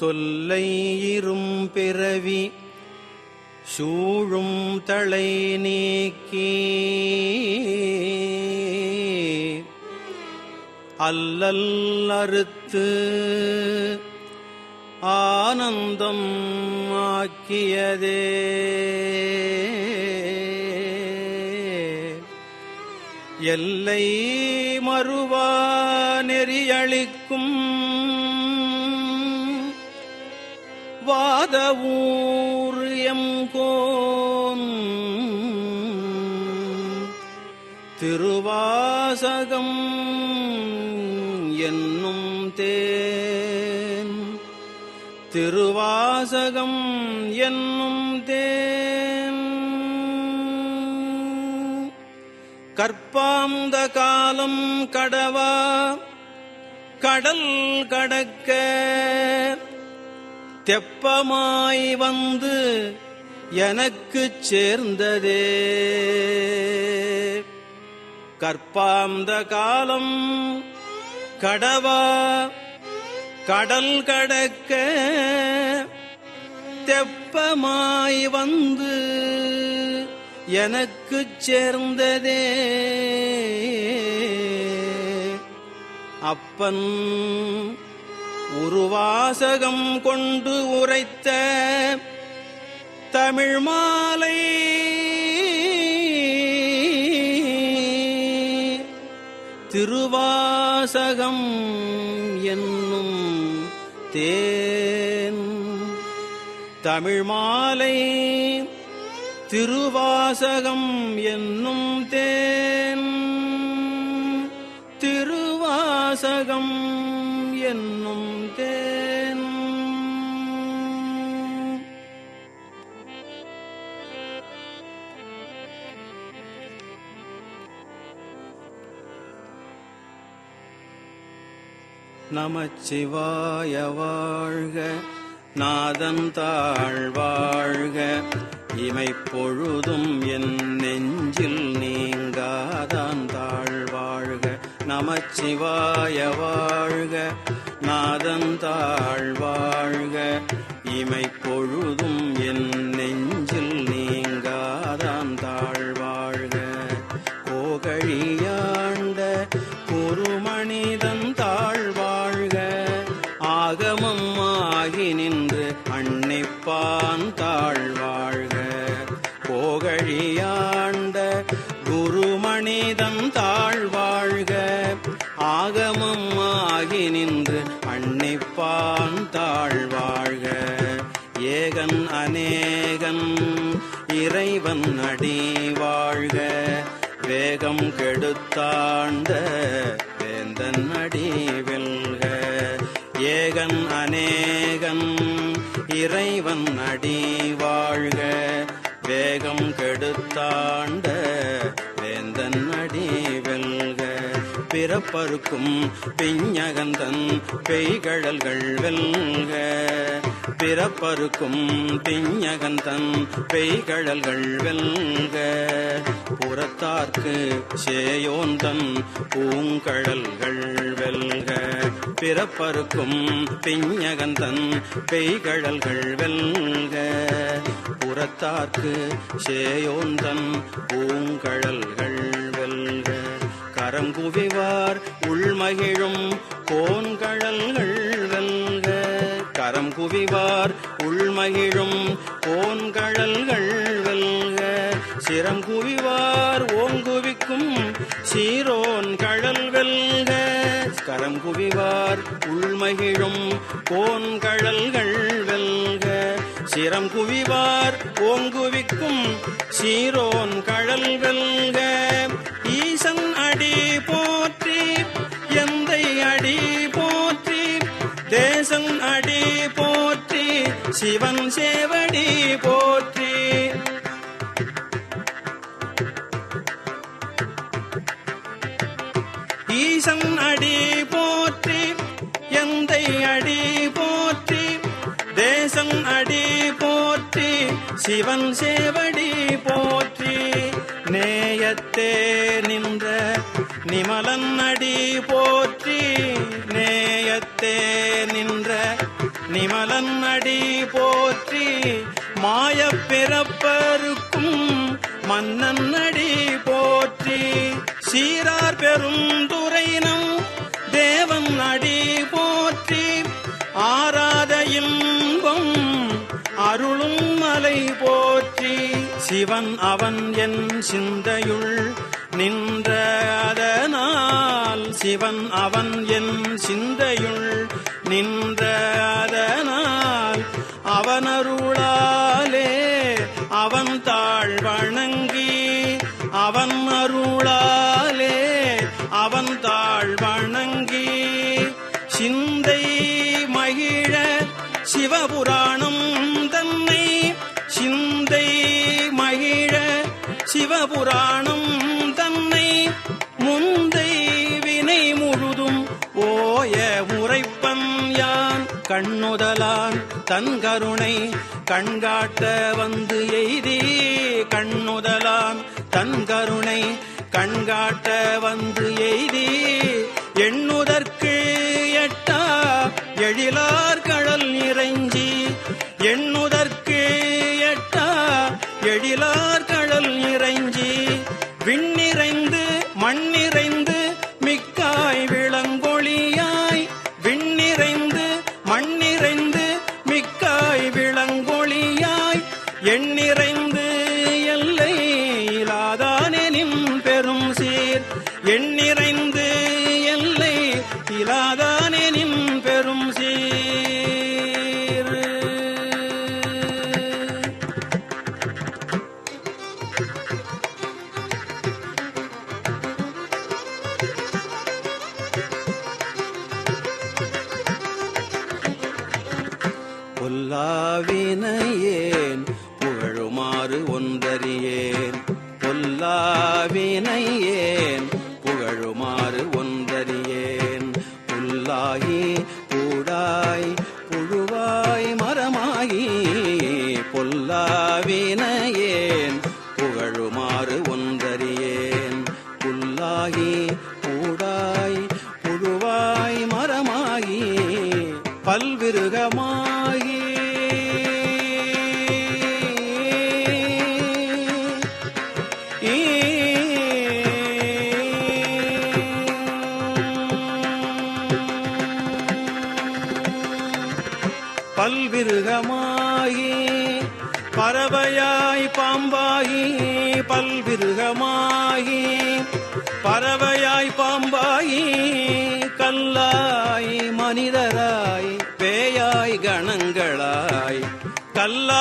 தொல்லை இரும் பிறவி சூழும் தளை நீக்கி. அல்லல் அறுத்து ஆனந்தம் ஆக்கியதே. எல்லை மறுவா நெறியளிக்கும் வாதவூர் எம்கோன் திருவாசகம் என்னும் தேன். திருவாசகம் என்னும் தேன். கற்பாந்த காலம் கடவா. கடல் கடக்க தெப்பமாய் வந்து எனக்கு சேர்ந்ததே. கற்பாந்த காலம் கடவா கடல் கடக்க தெப்பமாய் வந்து எனக்கு சேர்ந்ததே. அப்பன் உருவாசகம் கொண்டு உரைத்த தமிழ் மாலை. திருவாசகம் என்னும் தேன். தமிழ் மாலை. திருவாசகம் என்னும் தேன். திருவாசகம் என்னும் நமச்சிவாய வாழ்க. நாதன் தாழ் வாழ்க இமைப்பொழுதும் என் நெஞ்சில் நீங்காதான் தாழ் வாழ்க நமச்சிவாய வாழ்க. நாதன் தாழ் வாழ்க இமைப்பொழுதும் என் ஆகி நின்று அன்னைப்பான் தாழ் வாழ்க ஏகன் அநேகன் இறைவன் அடி வாழ்க வேகம் கெடுத்தாண்ட வேந்தன் அடி வெல்க ஏகன் அநேகன் இறைவன் அடி வாழ்க வேகம் கெடுத்தாண்ட வேந்தன் அடி பிறப்பருக்கும் பிஞகந்தன் பெய்கழல்கள் வெல்க. பிறப்பருக்கும் பிஞகந்தன் பெய்கழல்கள் வெல்க. புறத்தார்க்கு சேயோந்தன் பூங்கழல்கள் வெல்க. பிறப்பருக்கும் பிஞகந்தன் பெய்கழல்கள் வெல்க. புறத்தார்க்கு சேயோந்தன் பூங்கழல்கள் கரம் குவிவார் உள்மகிழும் கோன்கழல்கள் வெல்க கரம் குவிவார் உள்மகிழும் கோன்கழல்கள் வெல்க சிரம் குவிவார் ஓங்குவிக்கும் சீரோன் கழல் வெல்க. கரம் குவிவார் உள்மகிழும் கோன்கழல்கள் வெல்க சிரம் குவிவார் ஓங்குவிக்கும் சீரோன் கழல் வெல்க. ஈசன் அடி போற்றி எந்தை அடி போற்றி தேசன் அடி போற்றி சிவன் சேவடி போற்றி. ஈசன் அடி போற்றி எந்தை அடி போற்றி சிவன் சேவடி போற்றி நேயத்தே நின்ற நிமலன் அடி போற்றி நேயத்தே நின்ற நிமலன் அடி போற்றி மாய பிறப்பருக்கும் மன்னன் அடி போற்றி சீரார் பெரும் பெருந்துரைனம் தேவன் அடி போற்றி ஆராத இன்பம் அருளும் மலை போற்றி சிவன் அவன் என் சிந்தையுள் நின்ற அதனால் சிவன் அவன் என் சிந்தையுள் நின்ற தன் கருணை கண்காட்ட வந்து எய்தி கண்ணுதலாம் தன் கருணை கண்காட்ட வந்து எய்தி எண்ணுதற்கு எட்டா எழிலா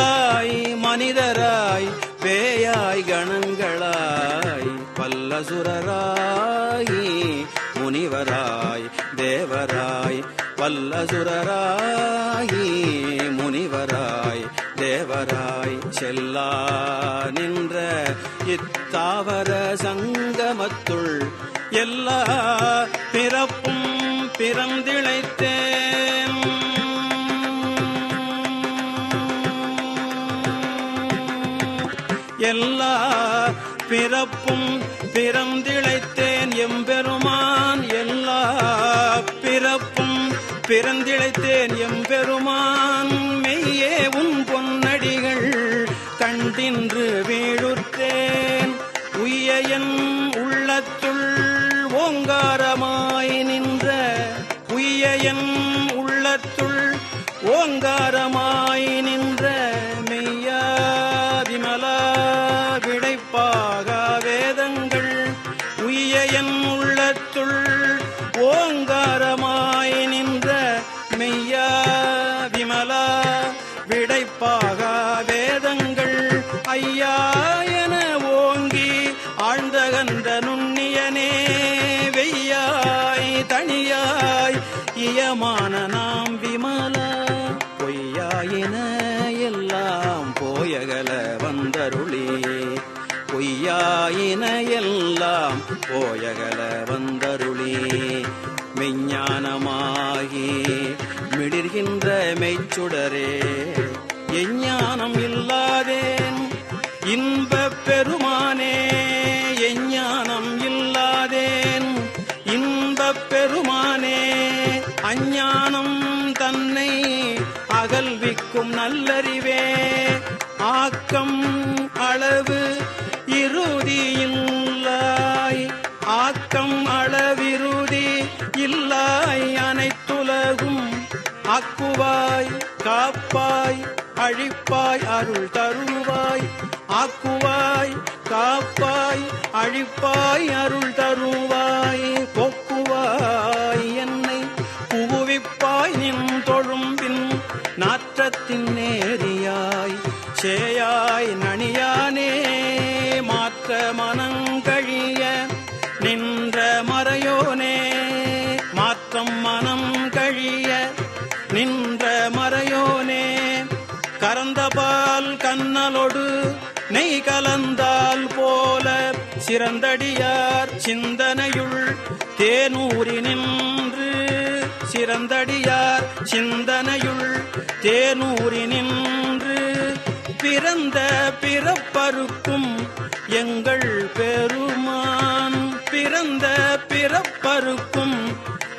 கல்லாய் மனிதராய் பேயாய் கணங்களாய் பல்லசுரராய் முனிவராய் தேவராய் வல்லசுரராய் முனிவராய் தேவராய் செல்லா நின்ற இத்தாவர சங்கமத்துள் எல்லா பிறப்பும் பிறந்திழைத்தேன். பிறப்பும் பிறந்திழைத்தேன் எம்பெருமான். எல்லா பிறப்பும் பிறந்திழைத்தேன் எம்பெருமான். மெய்யே உன் பொன்னடிகள் கண்டின்று வீழுத்தேன் உய்ய என் உள்ளத்துள் ஓங்காரமாய் நின்ற உய்ய என் உள்ளத்துள் ஓங்காரமாய் விடைப்பாக வேதங்கள் ஐயா என ஓங்கி ஆழ்ந்தகன்ற நுண்ணியனே வெய்யாய் தனியாய் இயமான நாம் விமலா. பொய்யாயின எல்லாம் போயகல வந்தருளி. பொய்யாயின எல்லாம் போயகல வந்தருளி. மெஞ்ஞானமாகி மிளிர்கின்ற மெய்ச்சுடரே. ஞானம் தன்னை அகல்விக்கும் நல்லறிவே. ஆக்கம் அளவு இறுதியில்லாய் ஆக்கம் அளவிருதி இல்லாய் அனைத்துலகும் ஆக்குவாய் காப்பாய் அழிப்பாய் அருள் தருவாய். ஆக்குவாய் காப்பாய் அழிப்பாய் அருள் தருவாய். போக்குவாய் என் புகுவிப்பாய் நின் தொழும்பின் நாற்றத்தின் நேரியாய் சேயாய் நனியானே மாற்ற மனங்கழிய நின்ற மறையோனே மாற்றம் மனம் கழிய நின்ற மறையோனே. கரந்தபால் கண்ணலொடு நெய் கலந்தால் போல சிறந்தடியார் சிந்தனையுள் தேனூரினின் பிறந்தடியார் சிந்தனையுள் தேனூரி நின்று பிறந்த பிறப்பருக்கும் எங்கள் பெருமான். பிறந்த பிறப்பருக்கும்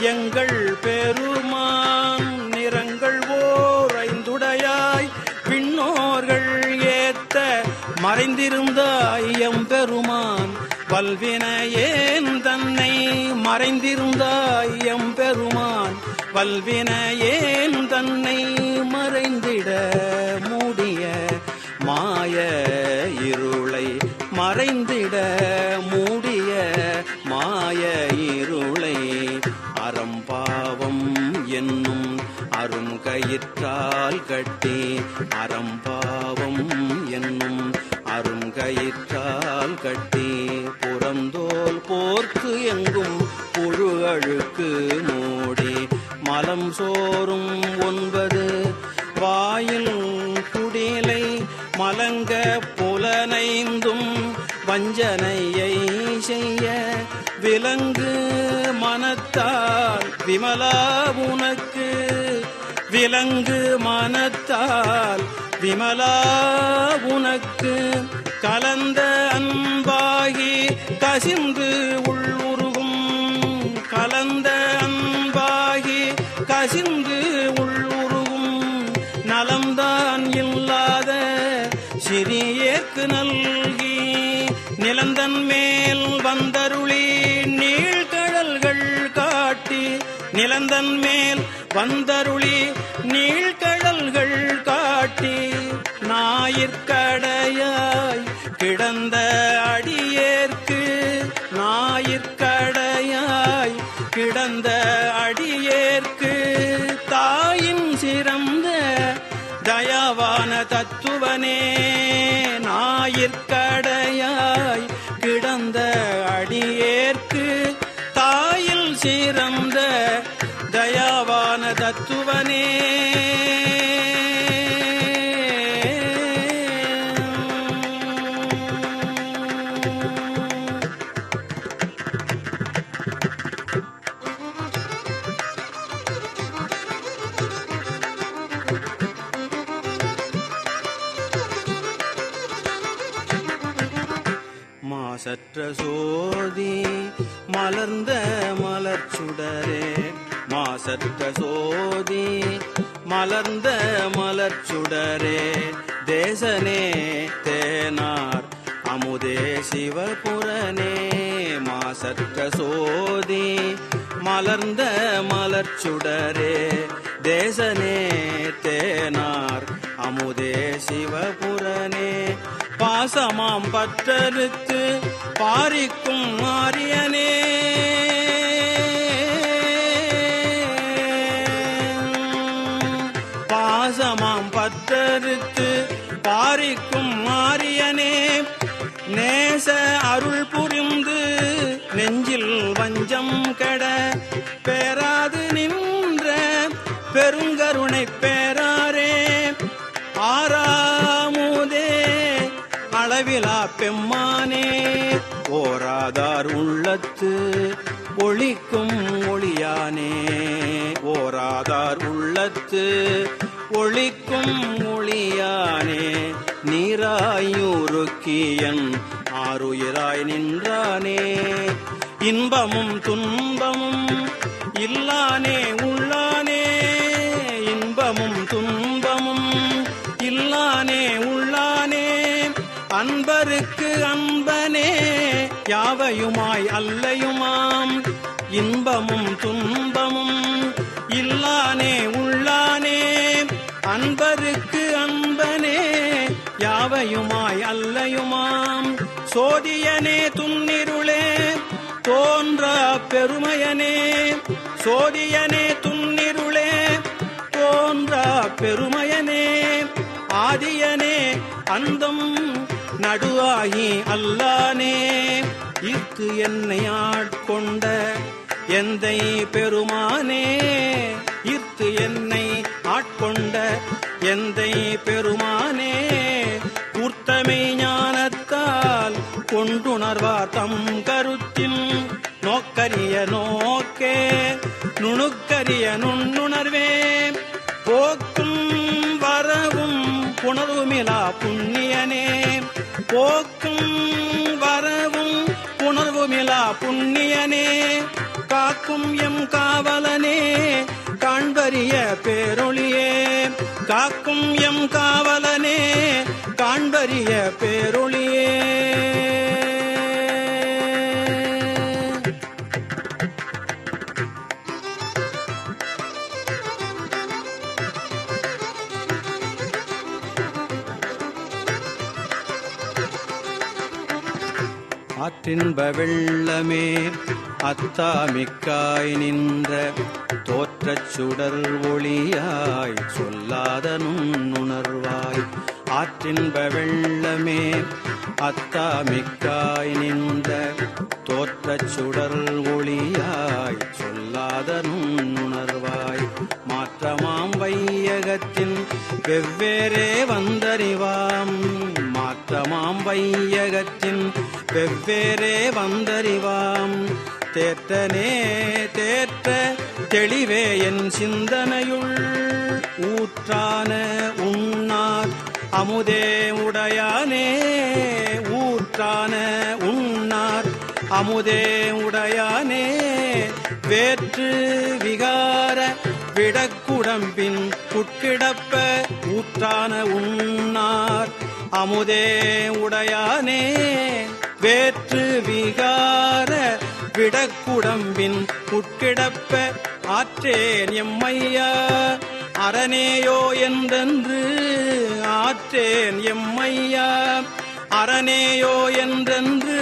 எங்கள் பெருமான். நிறங்கள் ஓரைந்துடையாய் பின்னோர்கள் ஏத்த மறைந்திருந்தாய் எம்பெருமான் வல்வினையேன் தன்னை மறைந்திருந்தாய் பல்வினையேன் தன்னை மறைந்திட மூடிய மாய இருளை மறைந்திட மூடிய மாய இருளை அறம்பாவம் என்னும் அரும் கயிற்றால் கட்டி அறம்பாவம் என்னும் அரும் கயிற்றால் கட்டி புறந்தோல் போர்க்கு எங்கும் புழு அழுக்கு மூடி மலம் சோறும் ஒன்பது. வாயில் குடிலை மலங்க புலனைந்தும் வஞ்சனையை செய்ய விலங்கு மனத்தால் விமலா உனக்கு. விலங்கு மனத்தால் விமலா உனக்கு. கலந்த அன்பாகி கசிந்து உள்ளுருகும் நிலம்தான் இல்லாத சிறியேற்கு நல்கி நிலந்தன் மேல் வந்தருளி நீழ்கடல்கள் காட்டி நிலந்தன் மேல் வந்தருளி நீழ்கடல்கள் காட்டி ஞாயிற்கடையாய் தத்துவனே ஞாயிற்கடையாய் மாசற்ற சோதி மலர்ந்த மலர்ச்சுடரே தேசனே தேனார் அமுதே சிவபுரனே. மாசற்ற சோதி மலர்ந்த மலர்ச்சுடரே தேசனே தேனார் அமுதே சிவபுரனே. பாசமாம் பற்றறுத்து பாரிக்கும் மாரியனே பற்றறுத்து பாரிக்கும் மாரியனே நேச அருள் புரிந்து நெஞ்சில் வஞ்சம் கெட பெறாது நின்ற பெருங்கருணை பேராரே. ஆறாமுதே அளவிலா பெம்மானே ஓராதார் உள்ளத்து ஒளிக்கும் ஒளியானே. ஓராதார் உள்ளத்து ஒளிக்கும் ஒளி ஆறாயூருக்கியன் ஆறுயிராய் நின்றானே. இன்பமும் துன்பமும் இல்லானே உள்ளானே. இன்பமும் துன்பமும் இல்லானே உள்ளானே. அன்பருக்கு அன்பனே யாவையுமாய் அல்லையுமாம். இன்பமும் துன்பமும் இல்லானே உள்ளானே. அன்பருக்கு அன்ப யாவையுமாய் அல்லையுமாம். சோதியனே துன்னிருளே தோன்ற பெருமையனே. சோதியனே துன்னிருளே தோன்ற பெருமையனே. ஆதியனே அந்தம் நடுவாகி அல்லானே. இக்கு என்னை ஆட்கொண்ட எந்தை பெருமானே. இத்து என்னை ஆட்கொண்ட எந்தை பெருமானே தம் கருத்தின் நோக்கரிய நோக்கே நுணுக்கரிய நுண்ணுணர்வே. போக்கும் வரவும் புணர்வுமிலா புண்ணியனே. போக்கும் வரவும் புணர்வுமிலா புண்ணியனே. காக்கும் எம் காவலனே காண்பரிய பேரொளியே காக்கும் எம் காவலனே காண்பரிய பேரொளியே காற்றின்ப வெள்ளமே அத்தாமிக்காய் நின்ற தோற்றச் சுடர் ஒளியாய் சொல்லாத நுண்ணுணர்வாய். ஆற்றின்ப வெள்ளமே அத்தாமிக்காய் நின்ற தோற்றச் சுடர் ஒளியாய் சொல்லாத நுண்ணுணர் மாற்றமாம் வையகத்தின் வெவ்வேறே வந்தறிவாம். மாற்றமாம் வையகத்தின் வெவ்வேறே வந்தறிவாம். தேற்றனே தேற்ற தெளிவே என் சிந்தனையுள். ஊற்றான உண்ணார் அமுதே உடையானே. ஊற்றான உண்ணார் அமுதே உடையானே. வேற்று விகார விடக் குடம்பின் உட்கிடப்ப ஊற்றான உண்ணார். அமுதே உடையானே வேற்று விகார விடக்குடம்பின் உட்கிடப்ப ஆற்றேன் எம்மையா. அரணேயோ என்றென்று ஆற்றேன் எம்மையா. அரணேயோ என்றென்று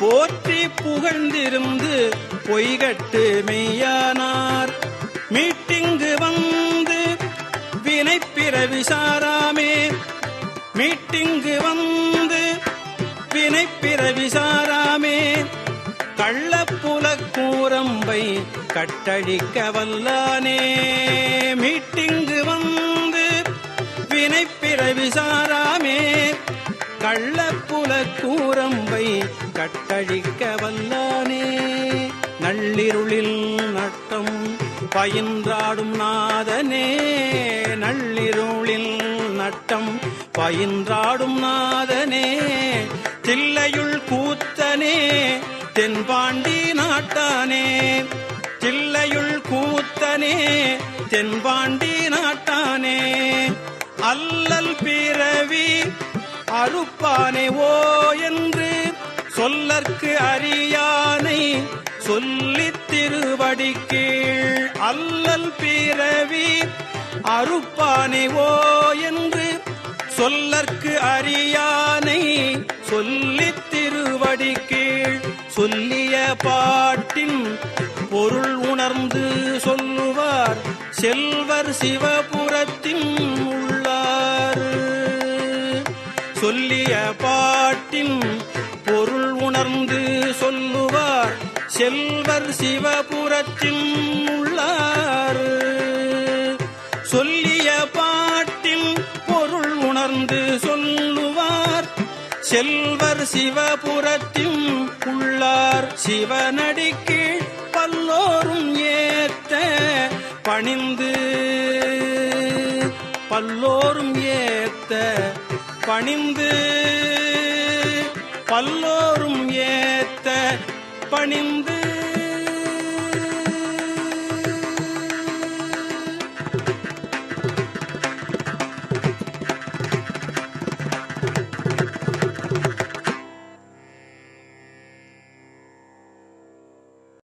போற்றி புகழ்ந்திருந்து பொய்கட்டு மெய்யானார். வினைப்பிறவி சாராமே. மீட்டிங்கு வந்து வினைப்பிறவி சாராமே. கள்ளப்புல கூரம்பை கட்டழிக்க வல்லானே. மீட்டிங்கு வந்து வினைப்பிறவி சாராமே. கள்ளப்புல கூரம்பை கட்டழிக்க வல்லானே. நள்ளிருளில் நட்டம் பயின்றாடும் நாதனே நள்ளிருளில் நட்டம் பயின்றாடும் நாதனே தில்லையுள் கூத்தனே தென்பாண்டி நாட்டானே. தில்லையுள் கூத்தனே தென்பாண்டி நாட்டானே. அல்லல் பிறவி அறுப்பானே ஓ என்று சொல்லற்கு அறியானை சொல்ல திருவடி கீழ் அல்லல் பிறவி அருப்பானிவோ என்று சொல்லற்கு அறியானை சொல்லித் திருவடி கீழ் சொல்லிய பாட்டின் பொருள் உணர்ந்து சொல்லுவார் செல்வர் சிவபுரத்தின் உள்ளார் சொல்லிய பாட்டின் பொருள் உணர்ந்து சொல்லுவார் செல்வர் சிவபுரத்தில் உள்ளார். சொல்லிய பாட்டில் பொருள் உணர்ந்து சொல்லுவார். செல்வர் சிவபுரத்தில் உள்ளார். சிவனடிக்கு பல்லோரும் ஏத்த பணிந்து பல்லோரும் ஏத்த பணிந்து பல்லோரும் ஏத்த பணிந்து